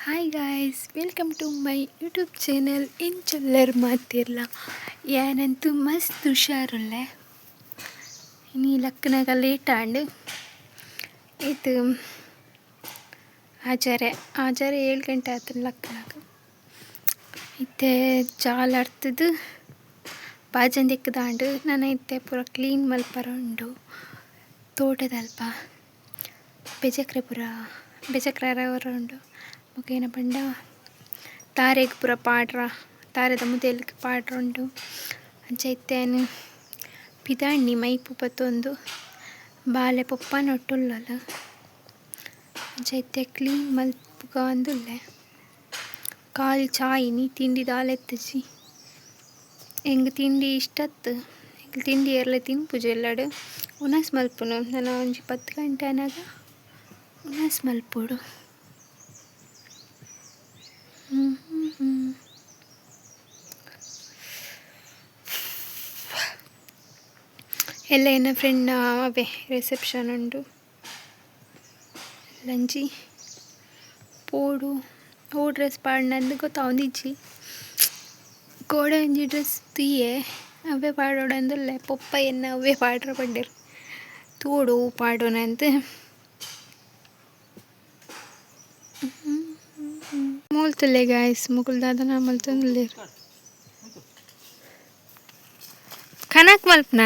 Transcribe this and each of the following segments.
Hi guys welcome to my YouTube channel ಇಂಚೆಲ್ಲರು ಮಾತಿರಲ್ಲ ಏನಂತೂ ಮಸ್ತ್ ಹುಷಾರಲ್ಲೇ. ಇನ್ನು ಲಕ್ಕನಾಗ ಲೇಟ್ ಆಂಡ್ ಇದು ಆಚಾರೆ ಆಚಾರೆ ಏಳು ಗಂಟೆ ಆಯ್ತು ಲಕ್ಕನಾಗ ಇತ್ತೆ ಜಾಲ ಅರ್ತದು ಬಾಜಂದ ಇಕ್ಕದಾಂಡು ನಾನು ಇತ್ತೆ ಪೂರ ಕ್ಲೀನ್ ಮಲ್ಪರ ಉಂಡು ತೋಟದಲ್ಪ ಬೆಜಕ್ರೆ ಪೂರ ಬೆಜಕ್ರೆ ಉಂಡು ತಾರೆಗ್ ಪೂರ ಪಾಡ್ರ, ತಾರೆದ ಮುದೆಲ್ಗ್ ಪಾಡ್ರ ಉಂಡು ಅಂಚ ಇತ್ತೇನು ಪಿದಾಣ್ಣಿ ಮೈಪು ಪತ್ತೊಂದು ಬಾಲೆ ಪೊಪ್ಪನ ಒಟ್ಟುಲ್ಲಲ ಅಂಚ ಇತ್ತೆ ಕ್ಲೀನ್ ಮಲ್ಪುಗ ಅಂದುಲ್ಲೆ ಕಾಲು ಚಾಯಿನಿ ತಿಂಡಿ ದಾಲೆತ್ತಜಿ. ಎಂಗ್ ತಿಂಡಿ ಇಷ್ಟತ್ತು? ತಿಂಡಿ ಎಲ್ಲ ತಿನ್ಪುಜಿ ಎಲ್ಲಡು ಉನಸ್ ಮಲ್ಪುನು. ನಾನು ಒಂಜಿ ಪತ್ತು ಗಂಟೆ ಅನ್ನಾಗ ಉನಸ್ ಮಲ್ಪುಡು. ಎಲ್ಲ ಏನ ಫ್ರೆಂಡ್ ಅವೇ ರಿಸೆಪ್ಷನ್ ಉಂಡು ಲಂಚಿ, ಪೋಡು ಓ ಡ್ರೆಸ್ ಪಾಡ್ನಂದು ಗೊತ್ತಾವೊಂದಿಜ್ಜಿ ಕೋಡೆ ಒಂಜಿ ಡ್ರೆಸ್ ತೀಯೆ, ಅವೇ ಪಾಡೋಡಂದುಲ್ಲೆ ಪೊಪ್ಪ ಎನ್ನ ಅವೇ ಪಾಡ್ರ ಪಡ್ಡೆರ್ ತೋಡು ಪಾಡೋನಂತ ಮೂಲ್ತುಲ್ಲೆ ಗಾಯ್ಸ್ ಮುಗುಲ್ ದಾದನ ಮಲ್ತೊಂದುಲ್ಲೆರ್ ಕನಕ್ ಮಲ್ಪನ?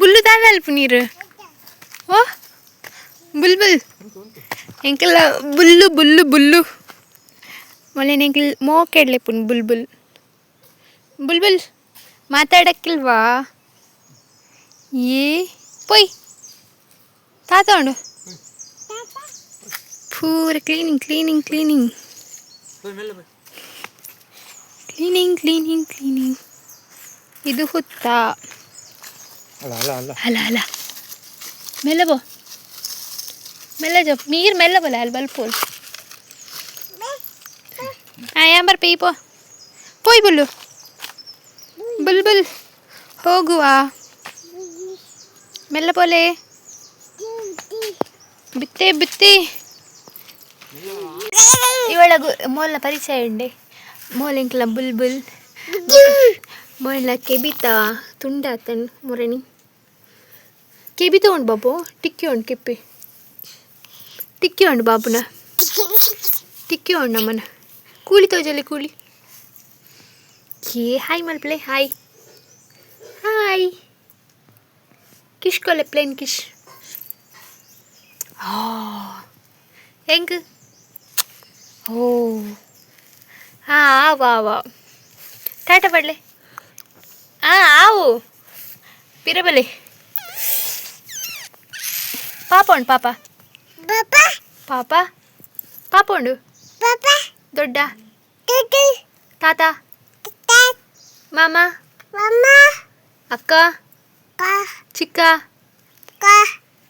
ಬುಲ್ಲು ದಾದ ಅಲ್ಪ ನೀರು. ಓ ಬುಲ್ ಬುಲ್ ಎಂಕಲ್ಲ ಬುಲ್ಲು ಬುಲ್ಲು ಬುಲ್ಲು. ಮೊನ್ನೆ ಎಂಕಲ್ ಮೋಕೆಡ್ಲೆ ಪುನ್ ಬುಲ್ ಬುಲ್ ಬುಲ್ ಬುಲ್ ಮಾತಾಡಕ್ಕಿಲ್ವಾ? ಏ, ಪೊಯ್. ತಾತ ಉಂಡು ಪೂರ cleaning cleaning cleaning cleaning cleaning cleaning ಇದು ಹುತ್ತ. ಅಲ್ಲ ಅಲ್ಲ ಅಲ್ಲ. ಅಲ್ಲ ಅಲ್ಲ. ಮೆಲ್ಲ ಬೋ. ಮೆಲ್ಲ ಜೋ ಮೀರ್ ಮೆಲ್ಲ ಬೋಲ ಅಲ್ಲಿ ಬಲ್ಪೋಲ್ ಆಯಾಂಬರ್ ಪೀ ಪೋ. ಪೋಯ್ ಬುಲ್ಲು. ಬುಲ್ ಬುಲ್. ಹೋಗುವ. ಮೆಲ್ಲ ಬೋಲೆ ಬಿತ್ತೆ ಬಿತ್ತಿ. ಇವಳ ಮೋಲ್ನ ಪರಿಚಯ ಉಂಡೆ ಮೋಲೆಂಕ್ಲ ಬುಲ್ ಬುಲ್ ಮೊಯ್ಲ ಕೆಬಿತ ತುಂಡಾತನ್ ಮುರಣಿ ಕೆಬಿತ ಉಂಡು ಬಾಬು ಟಿಕ್ಕಿ ಉಂಡು ಕೆಪ್ಪಿ ಟಿಕ್ಕಿ ಉಂಡು ಬಾಬುನ ಟಿಕ್ಕಿ ಉಂಡು ನಮ್ಮನ ಕೂಲಿ ತೋಜಲ್ಲಿ ಕೂಲಿ ಏ ಹಾಯ್ ಮಲ್ಪ್ಲೆ ಹಾಯ್ ಹಾಯ್ ಕಿಶ್ ಕೊಲೆ ಪ್ಲೇನ್ ಕಿಶ್ ಹೆಂಗ್ ಓ ಹಾಂ ಆವು ಆವು ಟಾಟಾ ಪಡ್ಲೆ ಹಾಂ ಆವು ಪಿರಬಲೆ ಪಾಪ ಉಂಡು ಪಾಪ ಪಾಪ ಪಾಪ ಉಂಡು ದೊಡ್ಡ ತಾತ ಮಾಮ ಅಕ್ಕ ಚಿಕ್ಕ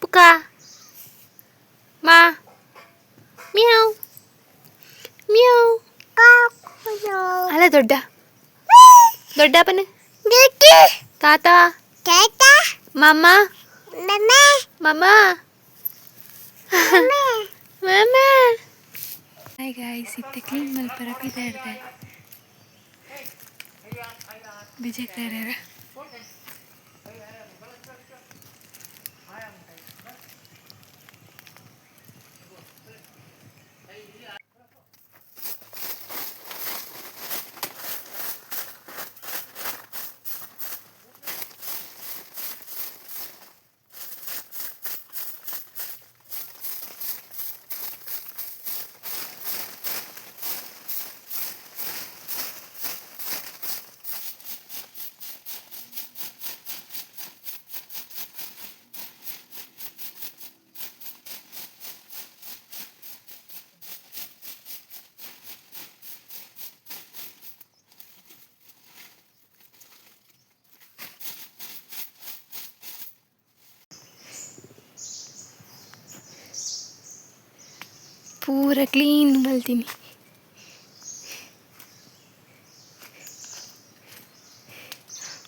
ಪುಕ್ಕ ಮಾ ಮ್ಯಾವ್ ಮ್ಯಾವ್ ಅಲ್ಲ ದೊಡ್ಡ ದೊಡ್ಡಪ್ಪನ ತಾತ ಮಾಮ ಮಾಮ ಮಾಮ ಹಾಯ್ ಗಾಯ್ಸ್ ಇತ್ತೆ ಕ್ಲೀನ್ ಮಲ್ಪರ ಬಿದ್ದಾಡ್ದೆ ಬಿಜೆಕ್ರಾರ ಪೂರ ಕ್ಲೀನ್ ಮಲ್ತೀನಿ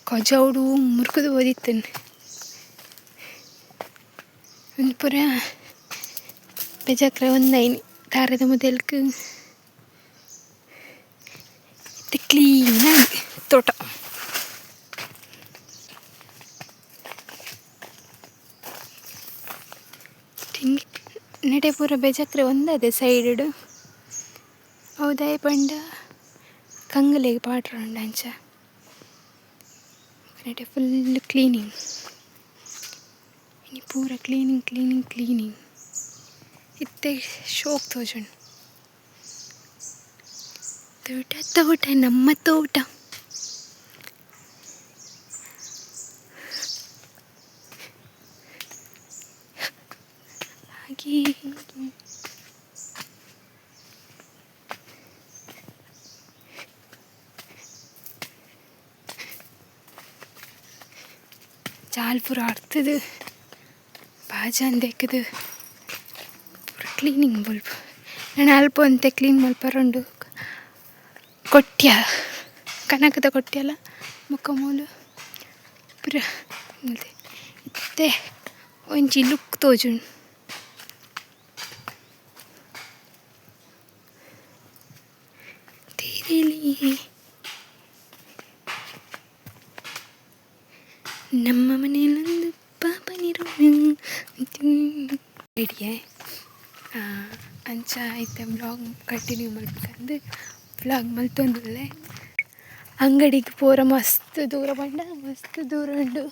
ಕೊಜೌಡು ಮುರ್ಕದು ಓದಿತ್ತೇನೆ. ಒಂದು ಪೂರ ಬೆಜಕ್ರೆ ಒಂದೈನಿ ದಾರದ ಮೊದಲ್ಕ್ ಇದು ಕ್ಲೀನಾಗಿ ತೋಟ ಹಿಂಗೆ ನಡೆ ಪೂರ ಬೆಜಕ್ರೆ ಒಂದದೆ ಸೈಡ್ ಹೌದಾಯ ಪಂಡ? ಕಂಗಲೆಗೆ ಉಂಡ ಅಂಚ ನಡೆ ಫುಲ್ ಕ್ಲೀನಿಂಗ್ ಇನಿ ಪೂರ ಕ್ಲೀನಿಂಗ್ ಕ್ಲೀನಿಂಗ್ ಕ್ಲೀನಿಂಗ್ ಇತ್ತೆ ಶೋಕ್ ತೋಜುಂಡು. ತೋಟ ತೋಟ, ನಮ್ಮ ತೋಟ ಹಾಗೆ ಹೀಗೆ. ಜಾಲ್ ಪೂರ ಆಡ್ತದೆ. ಬಾಜಾನ್ ದೇಕದು ಪೂರ ಕ್ಲೀನಿಂಗ್ ಬಲ್ಪ್ ನಾನು ಅಲ್ಪ ಅಂತೆ ಕ್ಲೀನ್ ಮಲ್ಪರೊಂಡು ಕೊಟ್ಯ. ಕನಕದ ಕೊಟ್ಟಿಯಲ್ಲ ಮುಖ ಮೂಲು. ಪೂರ ಇತ್ತೆ, ಒಂಜಿ ಲುಕ್ ತೋಜುಂಡು. ಅಂಚ ಐತೆ ಬ್ಲಾಗ್ ಕಂಟಿನ್ಯೂ ಮಾಡ್ಬೇಕಂದು. ಬ್ಲಾಗ್ ಮಲ್ತೊಂದುಲ್ಲೆ ಅಂಗಡಿಗೆ ಪೂರ ಮಸ್ತ್ ದೂರ ಬಂಡ ಮಸ್ತ್ ದೂರ ಉಂಡು.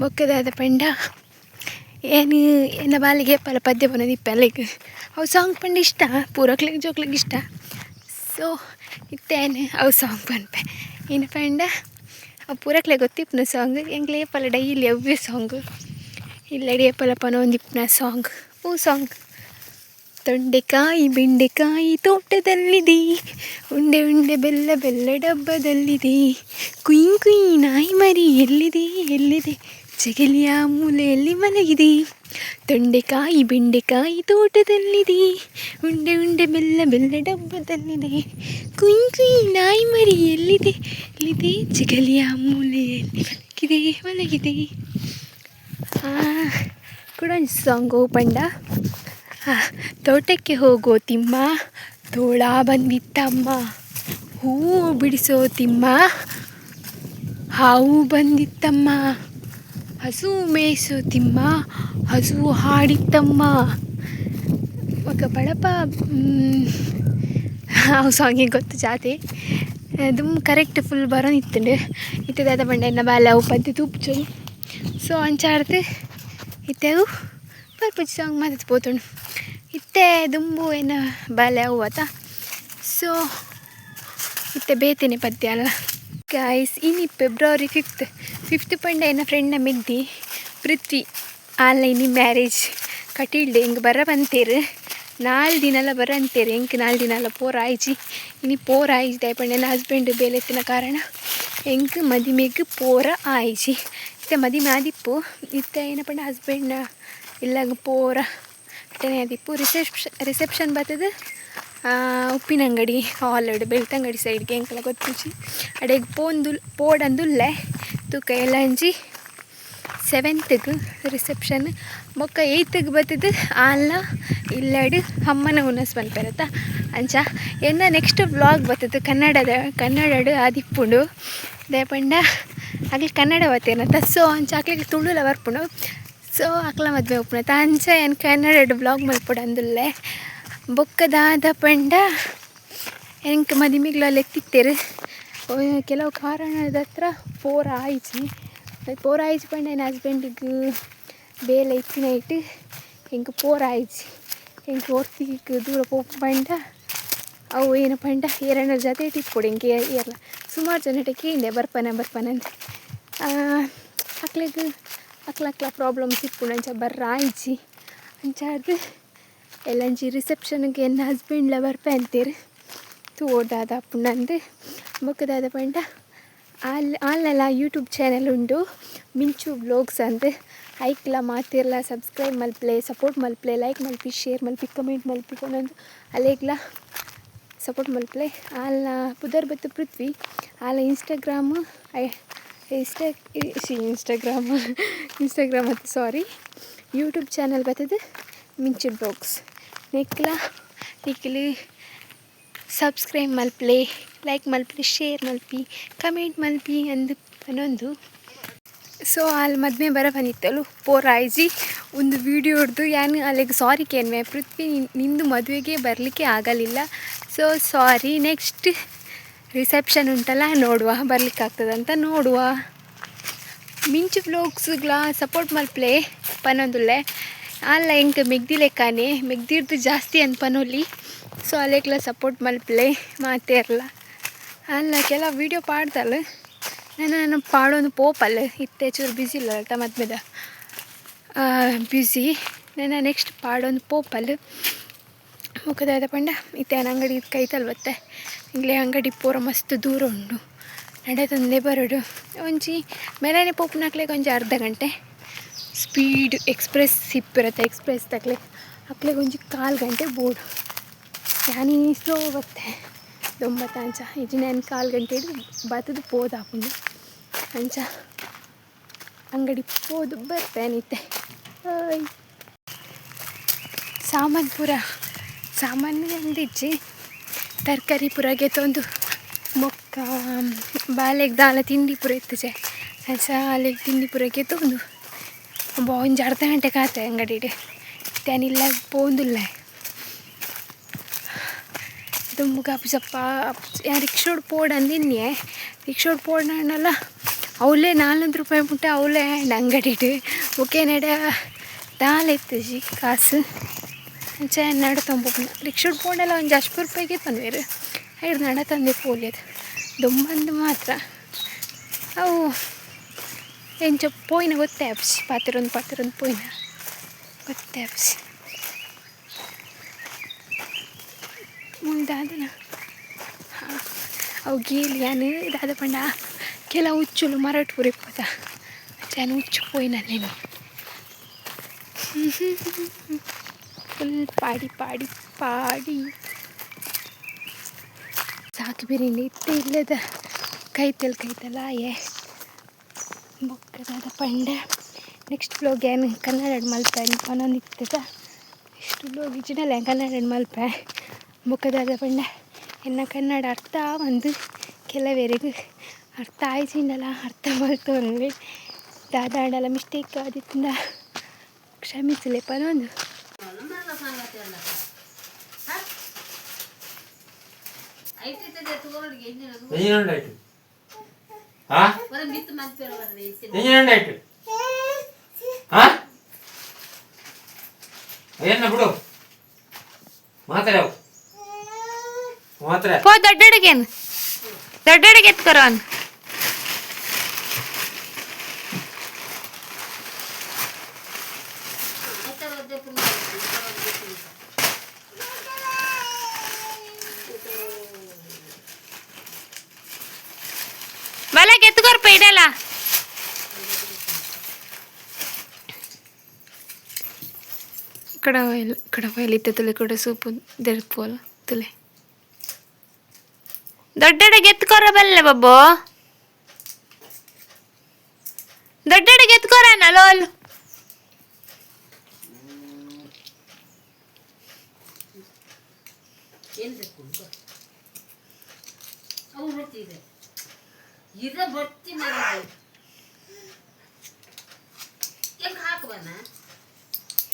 ಬೊಕ್ಕದಾದ ಪಂಡ. ಏನು ಎನ್ನ ಬಾಲಿಗೆ ಪಲ ಪದ್ಯ ಬನ್ನೋದು ಇಪ್ಪಲಿಗೆ ಅವು ಸಾಂಗ್ ಪಂಡ ಇಷ್ಟ ಪೂರಕ್ಲಿಗೆ ಜೋಕ್ಲಿಗೆ ಇಷ್ಟ. ಸೊ ಇತ್ತೇನು, ಅವು ಸಾಂಗ್ ಪನ್ಪೆ ಇನ್ನು ಪಂಡ, ಅವು ಪೂರಕ್ಲೆ ಗೊತ್ತಿಪ್ಪನ ಸಾಂಗ್ ಎಂಗ್ಲೇ ಪಲ ಡೈಲಿ ಅವ್ಯ ಸಾಂಗ್ ಪಲ ಪನ ಒಂದಿಪ್ಪನ ಸಾಂಗ್ ಹೂ ಸಾಂಗ್ ತೊಂಡೆಕಾಯಿ, ಬೆಂಡೆಕಾಯಿ ತೋಟದಲ್ಲಿದೆ. ಉಂಡೆ ಉಂಡೆ, ಬೆಲ್ಲ ಬೆಲ್ಲ ಡಬ್ಬದಲ್ಲಿದೆ. ಕುಯ್ ಕುಯ್ ನಾಯಿ ಮರಿ ಎಲ್ಲಿದೆ ಎಲ್ಲಿದೆ? ಜಗಲಿಯ ಮೂಲೆಯಲ್ಲಿ ಮಲಗಿದೆ. ತೊಂಡೆಕಾಯಿ, ಬೆಂಡೆಕಾಯಿ ತೋಟದಲ್ಲಿದೆ. ಉಂಡೆ ಉಂಡೆ, ಬೆಲ್ಲ ಬೆಲ್ಲ ಡಬ್ಬದಲ್ಲಿದೆ. ಕುಯ್ ಕುಯ್ ನಾಯಿ ಮರಿ ಎಲ್ಲಿದೆ ಎಲ್ಲಿದೆ? ಜಗಲಿಯ ಮೂಲೆಯಲ್ಲಿ ಮಲಗಿದೆ ಮಲಗಿದೆ. ಕೂಡ ಸಾಂಗ್ ಓಪಂಡ ತೋಟಕ್ಕೆ ಹೋಗೋ ತಿಮ್ಮ, ತೋಳ ಬಂದಿತ್ತಮ್ಮ. ಹೂವು ಬಿಡಿಸೋ ತಿಮ್ಮ, ಹಾವು ಬಂದಿತ್ತಮ್ಮ. ಹಸು ಮೇಯಿಸೋ ತಿಮ್ಮ, ಹಸು ಹಾಡಿತ್ತಮ್ಮ. ಒಗ ಅವು ಸಾಂಗಿಗೆ ಗೊತ್ತು ಜಾತಿ? ಅದು ಕರೆಕ್ಟ್ ಫುಲ್ ಬರೋ ಇತ್ತಂಡು ಇತ್ತದಾದ ಬಂಡೆ ಎನ್ನ ಬಾಲ ಪದ್ಯ ತೂಪ್ಚೊಲಿ ಸೊ ಅಂಚಾಡ್ದು ಇತ್ತೆವು ಪರ್ಪಜ್ ಸಾಂಗ್ ಮಾತಾಡ್ ಇತ್ತೆ ದುಂಬು ಏನು ಬಾಲೆ ಅವು ಆತ. ಸೊ ಇತ್ತೆ ಬೇತೇನೆ ಪದ್ಯ ಅಲ್ಲ. ಗಾಯ್ಸ್ ಇನಿ ಫೆಬ್ರವರಿ ಫಿಫ್ತ್ ಫಿಫ್ತ್ ಪಂಡ ಫ್ರೆಂಡ್ ಫ್ರೆಂಡ್ನ ಮಿದ್ದಿ, ಪೃಥ್ವಿ ಆನ್ಲೈನ್ ಮ್ಯಾರೇಜ್ ಕಟೀಲ್ಡೆ ಹಿಂಗೆ ಬರ ಬಂತೇರು ನಾಲ್ ದಿನಲ್ಲ ಬರ ಅಂತೇರು ಹೆಂಗೆ ನಾಲ್ ದಿನಲ ಪೋರ್ ಆಯ್ಜಿ. ಇನಿ ಪೋರ್ ಆಯ್ಜಿ ದಯಪಂಡ ನನ್ನ ಹಸ್ಬೆಂಡ್ ಬೇಲೆತ್ತಿನ ಕಾರಣ. ಹೆಂಗೆ ಮದಿಮೆಗೆ ಪೋರ ಆಯ್ಜಿ. ಇತ್ತೆ ಮದಿಮೆ ಆದಿಪ್ಪು ಇತ್ತೆ ಏನಪ್ಪ ಹಸ್ಬೆಂಡ್ನ ಇಲ್ಲಾಗ ಪೋರ ಅಟ್ಟನೆ ಆದಿಪ್ಪು ರಿಸೆಪ್ಷನ್ ರಿಸೆಪ್ಷನ್ ಬರ್ತದೆ? ಉಪ್ಪಿನಂಗಡಿ ಹಾಲಡ್ ಬೆಳ್ತಂಗಡಿ ಸೈಡ್ಗೆ ಎಂಕಲ ಗೊತ್ತಿಚ್ಚಿ ಅಡೆಗೆ ಪೋಂದು ಪೋಡಂದುಲ್ಲೆ ತೂಕ ಎಲ್ಲ ಅಂಜಿ ಸೆವೆಂತ್ಗೆ ರಿಸೆಪ್ಷನ್ ಮೊಕ್ಕ ಏಯ್ತ್ಗೆ ಬರ್ತದೆ? ಆಲ್ಲ ಇಲ್ಲಡು ಅಮ್ಮನ ಹುನಸ್ ಬಂದ್ಪರತ್ತ ಅಂಚ, ಎನ್ನ ನೆಕ್ಸ್ಟ್ ಬ್ಲಾಗ್ ಬರ್ತದೆ? ಕನ್ನಡದ, ಕನ್ನಡಡು ಆದಿಪ್ಪುಂಡು. ದಯಪಂಡ ಆಗ್ಲಿ ಕನ್ನಡ ಬತ್ತೇನಂತ ಸೊ ಅಂಚ ಆಗ್ಲಿಕ್ಕೆ ತುಳುಲ ಬರ್ಪುಂಡು. ಸೊ, ಅಕ್ಲ ಮದುವೆ ಒಪ್ಪನೆ ಅಂಚ ಏನು ಕನ್ನಡ ಬ್ಲಾಗ್ ಮಲ್ಪಡ ಅಂದುಲ್ಲೆ. ಬೊಕ್ಕದಾದ ಪಂಡ. ಎಂಕ್ ಮದಿಮಿಗ್ಲಲ್ಲಿ ಎತ್ತಿತ್ತೇರು ಕೆಲವು ಕಾರಣದ ಹತ್ರ ಪೋರ ಆಯ್ಚಿ. ಪೋರ ಆಯ್ಚಿ ಪಂಡ ಏನು ಹಸ್ಬೆಂಡಿಗೆ ಬೇಲೆ ಇತ್ತಿನ ಇಟ್ಟು ಹೆಂಗೆ ಪೋರ ಆಯ್ಚಿ. ಹೆಂಗೆ ಒರ್ತಿಗೆ ದೂರ ಪಂಡ. ಅವು ಏನು ಪಂಡ? ಎರಡರ ಜೊತೆ ಇಟ್ಟಿಟ್ಕೊಡಿ ಹಿಂಗೆ ಏರ್ಲ ಸುಮಾರು ಜನ ಕೇಳಿದೆ, ಬರ್ಪನ ಬರ್ಪನ ಅಂತ ಅಕ್ಲಿಗೆ ಅಕ್ಲ ಅಕ್ಲ ಪ್ರಾಬ್ಲಮ್ಸ್ ಇಪ್ಪುಂಡು ಅಂಚ ಬರ್ರ, ಆಯ್ಚಿ. ಅಂಚಾರ್ದು ಎಲ್ಲಂಚಿ ರಿಸೆಪ್ಷನ್ಗೆ ಎನ್ನ ಹಸ್ಬೆಂಡ್ಲ ಬರ್ಪೆ ಅಂತೀರಿ? ತೋಡಾದ ಪುಣ್ಣಂದು ಮುಖದಾದ ಪಂಡ. ಅಲ್ಲಿ ಅಲ್ಲೆಲ್ಲ ಯೂಟ್ಯೂಬ್ ಚಾನೆಲ್ ಉಂಡು. ಮಿಂಚು ಬ್ಲಾಗ್ಸ್ ಅಂತ ಐಕ್ಲ ಮಾತಿರ್ಲ ಸಬ್ಸ್ಕ್ರೈಬ್ ಮಲ್ಪ್ಲೆ ಸಪೋರ್ಟ್ ಮಲ್ಪ್ಲೆ ಲೈಕ್ ಮಲ್ಪಿ ಶೇರ್ ಮಲ್ಪಿ ಕಮೆಂಟ್ ಮಲ್ಪಿ ಕೊನೊಂದು. ಅಲ್ಲೇಗ್ಲ ಸಪೋರ್ಟ್ ಮಲ್ಪ್ಲೆ. ಆಲ್ನ ಪುದರ್ ಬತ್ತು ಪೃಥ್ವಿ. ಆಲ ಇನ್ಸ್ಟಾಗ್ರಾಮ್ ಐ ಇನ್ಸ್ಟಾ ಇನ್ಸ್ಟಾಗ್ರಾಮ್ ಇನ್ಸ್ಟಾಗ್ರಾಮ್ ಮತ್ತು ಸಾರಿ ಯೂಟ್ಯೂಬ್ ಚಾನಲ್ ಬರ್ತದೆ ಮಿಂಚು ಬ್ಲಾಗ್ಸ್ ನಿಕ್ಲ ನಿಕ್ಲಿ ಸಬ್ಸ್ಕ್ರೈಬ್ ಮಲ್ಪಲೆ ಲೈಕ್ ಮಲ್ಪಲೆ ಶೇರ್ ಮಲ್ಪಿ ಕಮೆಂಟ್ ಮಲ್ಪಿ ಅಂದು ಅನ್ನೊಂದು ಸೊ ಅಲ್ಲಿ ಮದುವೆ ಬರ ಬಂದಿತ್ತಲು ಪೋರ್ ಆಯ್ಜಿ ಒಂದು ವಿಡಿಯೋ ಹಿಡ್ದು ಯಾನು ಅಲ್ಲಿಗೆ ಸಾರಿ ಕೇನ್ವೆ ಪೃಥ್ವಿ ನಿಂದು ಮದುವೆಗೆ ಬರಲಿಕ್ಕೆ ಆಗಲಿಲ್ಲ ಸೊ ಸಾರಿ ನೆಕ್ಸ್ಟ್ ರಿಸೆಪ್ಷನ್ ಉಂಟಲ್ಲ, ನೋಡುವ ಆಗ್ತದಂತ ನೋಡುವ. ಮಿಂಚು ಬ್ಲೋಗ್ಸ್ಗಳ ಸಪೋರ್ಟ್ ಮಲ್ಪ್ಲೆ ಪನೊಂದುಲ್ಲೆ. ಅಲ್ಲ ಹೆಂಗೆ ಮೆಗ್ದಿ ಲೆಕ್ಕಾನೆ. ಮೆಗ್ದಿರ್ದು ಜಾಸ್ತಿ ಅಂತ ಪನೋಲಿ. ಸೊ ಅಲ್ಲೆಕ್ಲ ಸಪೋರ್ಟ್ ಮಲ್ಪ್ಲೆ ಇರಲ್ಲ ಅಲ್ಲ ಕೆಲ ವೀಡಿಯೋ ಪಾಡ್ದಲ್ಲ? ನಾನು ನಾನು ಪಾಡೋನು ಪೋಪಲ್ಲ ಇತ್ತೆ ಚೂರು ಬ್ಯುಸಿ ಇಲ್ಲ ಮದ್ಮೆದ. ಬ್ಯುಸಿ ನಾನು ನೆಕ್ಸ್ಟ್ ಪಾಡೊಂದು ಪೋಪಲ್. ಮುಖದಾದ ಪಂಡ, ಇತ್ತೆ ನನ್ನ ಅಂಗಡಿ ಕೈತಲ್ ಬತ್ತೆ ಇಂಗ್ಲೆ ಅಂಗಡಿ ಪೂರ ಮಸ್ತ್ ದೂರ ಉಂಡು. ನಡೆ ತಂದೆ ಬರೋಡು. ಒಂಜಿ ಮೇಲನೆ ಪೋಪುನಾಕ್ಲೆಗೆ ಒಂಜಿ ಅರ್ಧ ಗಂಟೆ. ಸ್ಪೀಡ್ ಎಕ್ಸ್ಪ್ರೆಸ್ ಸಿಪ್ಪಿರತ್ತೆ ಎಕ್ಸ್ಪ್ರೆಸ್ ತಕ್ಲೆ. ಅಕ್ಲೆಗೆ ಒಂಜಿ ಕಾಲು ಗಂಟೆ ಬೋರ್ಡು ಯಾನಿ ಸ್ಲೋ ಬತ್ತೆ. ದೊಂಬತ್ತ ಅಂಚ ಇದು ನಾನು ಕಾಲು ಗಂಟೆ ಹಿಡಿದು ಬತ್ತದು ಪೋದು ಹಾಕೊಂಡು. ಅಂಚ ಅಂಗಡಿ ಪೋದು ಬರ್ತೇನಿತ್ತೆ ಸಾಮಾನು ಪೂರ ಸಾಮಾನು ಅಂದಿಜ್ಜಿ ತರಕಾರಿ ಪೂರಗೆ ತೊಂದು ಮೊಕ್ಕ ಬಾಲೆಗೆ ದಾಲ, ತಿಂಡಿ ಪೂರ ಇತ್ತಜೆ ಅಲ್ಲಿಗೆ ತಿಂಡಿ ಪೂರ ತೊಂದು ಬಾಂಜ್ ಅರ್ಧ ಗಂಟೆ ಕಾತೆ ಅಂಗಡಿಡೆ ತೇನಿಲ್ಲ ಪೋಂದುಲ್ಲ. ದುಮ್ಮಗ ಅಪ್ಪಸಪ್ಪ ರಿಕ್ಷೋಡ್ ಪೋಡ್ ಅಂದಿನ್ಯೆ ರಿಕ್ಷೋಡ್ ಪೋಡ್ ನಾನಲ್ಲ ಅವಲೇ ನಾಲ್ನೂರು ರೂಪಾಯಿ ಮುಟ್ಟ ಅವಲೇ ಅಂಗಡಿಡು ಓಕೆ ನಡ ದಾಲ್ ಎತ್ತಜಿ ಕಾಸು. ಅಂಚೆ ನಡ ತೊಂಬ ರಿಕ್ಷೋಡ್ ಪೋಂಡೆಲ್ಲ ಒಂದು ಅಷ್ಟು ರೂಪಾಯಿಗೆ ತಂದ್ವೇರು ಐದು ನಡ ತಂದೆ ಪೋಲಿಯದು ದೊಂಬಂದು ಮಾತ್ರ ಅವು ಎಂಚ ಪೋಯ್ನ ಗೊತ್ತೇ ಅಪ್ಸಿ ಪಾತಿರೊಂದು ಪಾತಿರೊಂದು ಪೋಯ್ನ ಗೊತ್ತೇ ಅಪ್ಸಿ ಮುಂದಾದನ ಅವು ಗೇಲಿ ಯಾನು ಇದಾದ ಪಂಡ ಕೆಲ ಉಚ್ಚುಲು ಮರಟ್ ಪುರಿಪ್ಪದ ಜಾನು ಉಚ್ಚು ಪೋಯ್ನ ನೀನು ಫುಲ್ ಪಾಡಿ ಪಾಡಿ ಪಾಡಿ. ಸಾಕು ಬಿರಿಯಾನಿ ಇತ್ತೆ ಇಲ್ಲದ ಕೈತಲ್ ಕೈತಲ್ಲ ಆಯೆ ಬೊಕ್ಕದಾದ ಪಂಡ. ನೆಕ್ಸ್ಟ್ ಬ್ಲೋಗ್ ಏನು? ಕನ್ನಡ ಮಲ್ಪೆ ಒಂದೊಂದು ಇರ್ತದ ನೆಕ್ಸ್ಟ್ ಬ್ಲೋಗ್ ಇಜಿನಲ್ಲ ಕನ್ನಡ ಮಲ್ಪೆ ಬೊಕ್ಕದಾದ ಪಂಡ. ಎನ್ನ ಕನ್ನಡ ಅರ್ಥ ಒಂದು ಕೆಲವರಿಗೆ ಅರ್ಥ ಆಯ್ಸಿಂಡಲ್ಲ ಅರ್ಥ ಮಲ್ತೊಂದು ದಾದಾಡಲ್ಲ ಮಿಸ್ಟೇಕ್ ಆದಿತ್ತಿಂದ ಕ್ಷಮಿಸಲಿ ಪನೊಂದು ಎಂಜಿನುಂಡಾಯ್ತು ಹಾ ಎಂಜಿನುಂಡಾಯ್ತು ಹಾ ಏನ ಬಿಡು. ಮಾತ್ರೆ ಮಾತ್ರ. ಪೋ ದೊಡ್ಡಡಿಗೇನು. ದೊಡ್ಡಡಿಗೆ ಎತ್ಕರೋ ಅನ್ ಬಲಗೆ ಎತ್ಕೊರ್ಪ ಇಡಲ್ಲ ಕಡವ ಎಲ್ಲಿ ಕಡವ ಎಲ್ಲಿತ್ತೆ ತಲೆ ಕಡೆ ಸೂಪು ದೆರ್ಪೋಲ ತಲೆ. ದೊಡ್ಡಡೆಗೆ ಎತ್ಕೋರ ಬಲ್ಲೆ ಬಬ್ಬು. ದೊಡ್ಡಡೆಗೆ ಎತ್ಕೋರ ಲೋಲ್. ಇರ ಬರ್ತೀನಿ ಹಾಕುವನ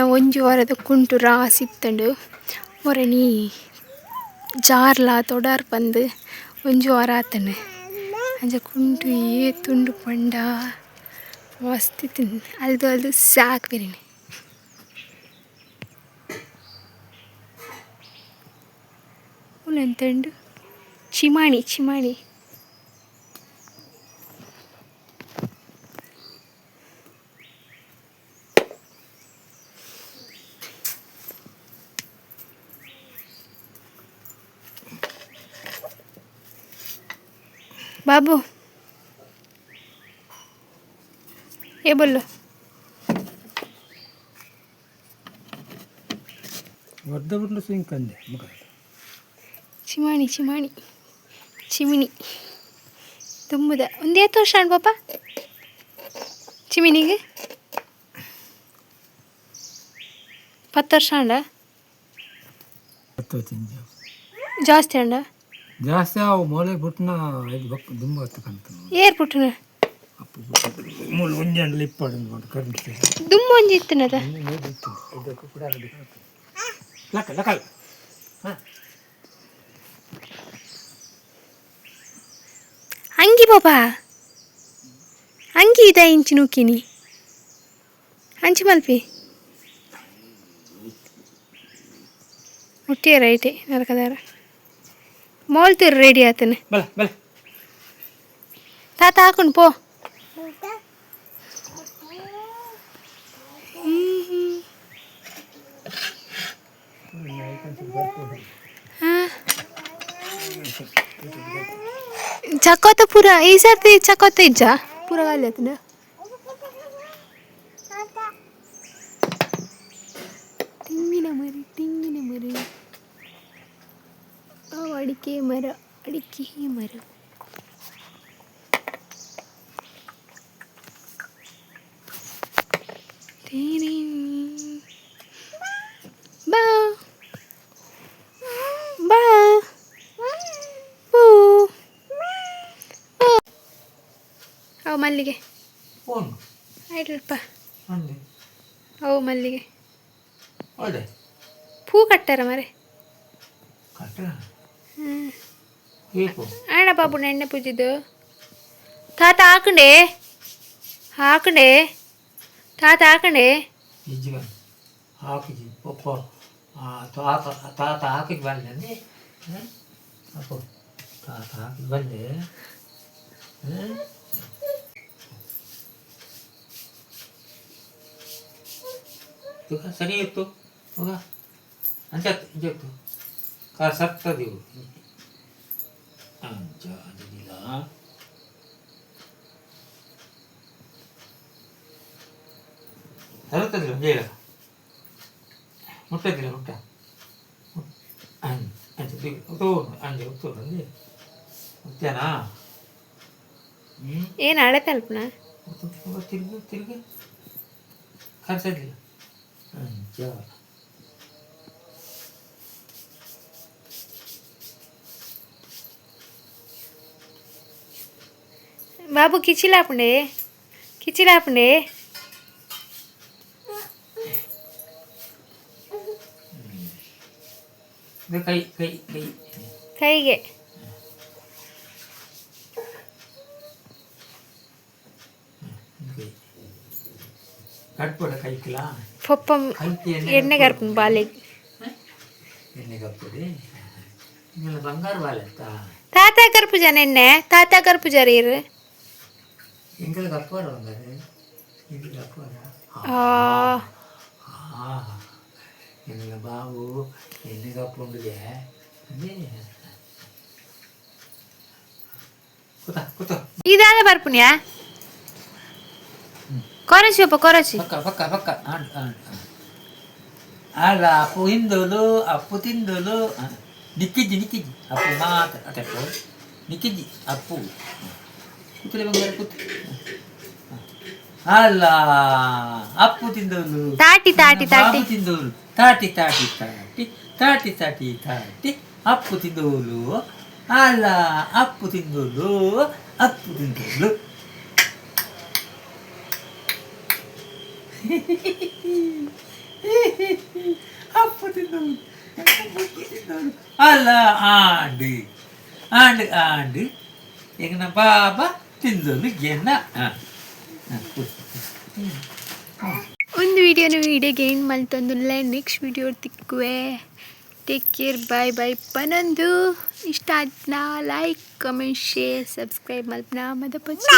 ಎನ್ನ ಒಂಜಿ ವಾರದ ಕುಂಟು ರಾಸಿತ್ತಂಡು ಮೊರಣಿ ಜಾರ್ಲಾ ತೊಡಾರ್ ಬಂದು ಒಂಜಿ ವಾರ ಆತನು. ಅಂಚ ಕುಂಟು ಏತುಂಡು ಪಂಡ ಮಸ್ತ್ ಅಲ್ದು ಅಲ್ದು ಸಾಕು ಬಿರಿನಿ ಉಲಂತಂಡು ಚಿಮಾಣಿ ಚಿಮಾಣಿ. बाबू ये बोलो ಒದ್ದ ಬಿಟ್ಲು ಸಿಂಕ್ ಅಂದೆ ಮುಖ ಚಿಮಾಣಿ ಚಿಮಾಣಿ ಚಿಮಿಣಿ ತುಂಬುದ ಒಂದೇ ವರ್ಷ ಅಣ್ಣ ಪಾಪ ಚಿಮಿನಿಗೆ ಪತ್ತು ವರ್ಷ ಅಂಡ ಹತ್ತು ತಿಂಜ ಜಾಸ್ತಿ ಅಂಡ ಜಾಸ್ತಿ ಅವು ಮೊಳೆ ಬುಟ್ಟನ ಇದು ಬಕ್ ದುಂಬ ಹತ್ತಕಂತ ಏರ್ ಪುಟ್ಟನ ಅಪ್ಪ ಬಿಟ್ಟು ಮೂಲ ಒಂಜಿ ಅಂಡ್ಲಿ ಇಪ್ಪಾಡು ನೋಡಿ ಕರೆಂಟ್ ದುಂಬ ಒಂಜಿ ಇತ್ತನದ ಇದಕ್ಕೂ ಕೂಡ ಲಕ್ಕ ಲಕ್ಕ ಹಾಂ. ಅಂಗಿ ಬಾಬಾ. ಅಂಗಿ ಇದ ಇಂಚಿ ನೂಕಿನಿ. ಅಂಚಿ ಮಲ್ಪಿ. ಮುಟ್ಟಿಯ ರೈಟೆ ನರಕದಾರ. ಮೋಲ್ತಿರು ರೆಡಿ ಆತನ. ತಾತ ಹಾಕೊಂಡು ಪೋ. ಚಕೋತ ಪೂರ ಈ ಸರ್ತಿ ಚಕೋತ ಇಜ್ಜ? ಪೂರ ಗಾಲಿ ಆತನ. ಟಿಂಗಿನ ಮರಿ ಟಿಂಗಿನ ಮರಿ. ಅಡಿಕೆ ಮರ ಅಡಿಕೆ ಮರ. ಬಾ. ಬಾ. ಅವು ಮಲ್ಲಿಗೆ. ಅಂದೆ ಅವು ಮಲ್ಲಿಗೆ. ಹೂ ಕಟ್ಟಾರ ಮರೆ. ಬೇಕು ಆಣ ಬಾಬು ಎಣ್ಣೆ ಪೂಜಿದ್ದು ತಾತ ಹಾಕಂಡೆ ಹಾಕಂಡೆ ತಾತ ಹಾಕಂಡೆ ಇಜ್ಜಿಗ ಹಾಕಿದ್ವಿ ಪಪ್ಪ ತಾತ ತಾತ ಹಾಕಿದ್ ಬಂದೆ ಅಪ್ಪ ತಾತ ಹಾಕಿದ್ ಬಂದೆ ಹ್ಮ್? జరుగుతుంది చేయరా ముట్టది ముట్ట చెప్తుంది ముత్యానా ఏం ఆడే తలుపునా తిరుగు తిరుగు ఖర్చు బాబు కిచిలాపండి కిచిలాపండి ಇದು ಕೈ ಕೈ ಕೈ ಕೈಗೆ கற்பட கைக்கலாம் பொப்பம் எண்ணெய் கற்பம் பாலை எண்ணெய் கற்படி நீங்கள் பங்கார் பாலத்தா தாத்தா கற்பு ஜன என்ன தாத்தா கற்பு ஜரீர் எங்களுக்கு கற்பு வரவங்க இது கற்பு வரா ಇದು ಕಪ್ಪರ ಆ ಎಂಗಲ ಬಾವು ಎಣ್ಣೆ ಕಪ್ಪುಂಡಿದೆ ಅದೇ ಕೂತ ಕೂತ ಇದಾದ ಬರ್ಪುನ್ಯಾ ಕೊರಚಿ ಅಪ್ಪ ಕೊರಚಿ ಪಕ್ಕ ಪಕ್ಕ ಪಕ್ಕ ಆಡ್ ಆಡ್ ಅಲ್ಲ ಅಪ್ಪು ಹಿಂದೋಲು ಅಪ್ಪು ತಿಂದೋಲು ನಿಕ್ಕಿಜ್ಜಿ ನಿಕ್ಕಿಜ್ಜಿ ಅಪ್ಪು ಮಾತ ಅಟಪ್ಪು ನಿಕ್ಕಿಜ್ಜಿ ಅಪ್ಪು ಕೂತಲೆ ಬಂಗಾರ ಕೂತು ಅಲ್ಲ ಅಪ್ಪು ತಿಂದೋಲು ತಾಟಿ ತಾಟಿ ತಾಟಿ. ತಿಂದೋಲು ತಾಟಿ ತಾಟಿ ತಾಟಿ ತಾಟಿ ತಾಟಿ ತಾಟಿ. ಅಪ್ಪು ತಿಂದೋಲು ಅಲ್ಲ ಅಪ್ಪು ತಿಂದೋಲು ಅಪ್ಪು ತಿಂದೋಲು ಅಪ್ಪು ತಿಂದೋಳು ಅಲ್ಲ ಆಂಡು ಆಂಡು ಆಂಡು ಈಗ ನಮ್ಮ ಬಾಬಾ ತಿಂದೋಳು ಗೆನ್ನ ಹಾಂ ಒಂದು ವಿಡಿಯೋ ನೀವು ಇಡೀ ಏನು ಮಲ್ತೊಂದುಲ್ಲೆ ನೆಕ್ಸ್ಟ್ ವಿಡಿಯೋ ತಿಕ್ಕುವೆ. ಟೇಕ್ ಕೇರ್ ಬಾಯ್ ಬಾಯ್ ಪನಂದು. ಇಷ್ಟ ಆದ್ನ ಲೈಕ್ ಕಮೆಂಟ್ ಶೇರ್ ಸಬ್ಸ್ಕ್ರೈಬ್ ಮಲ್ಪನ? ಮದಪಚ್ಚಿ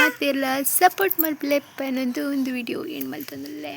ಮತ್ತೆಲ್ಲ ಸಪೋರ್ಟ್ ಮಲ್ಪಲೆ ಪನೊಂದು ಒಂದು ವಿಡಿಯೋ ಏನು ಮಲ್ತೊಂದುಲ್ಲೆ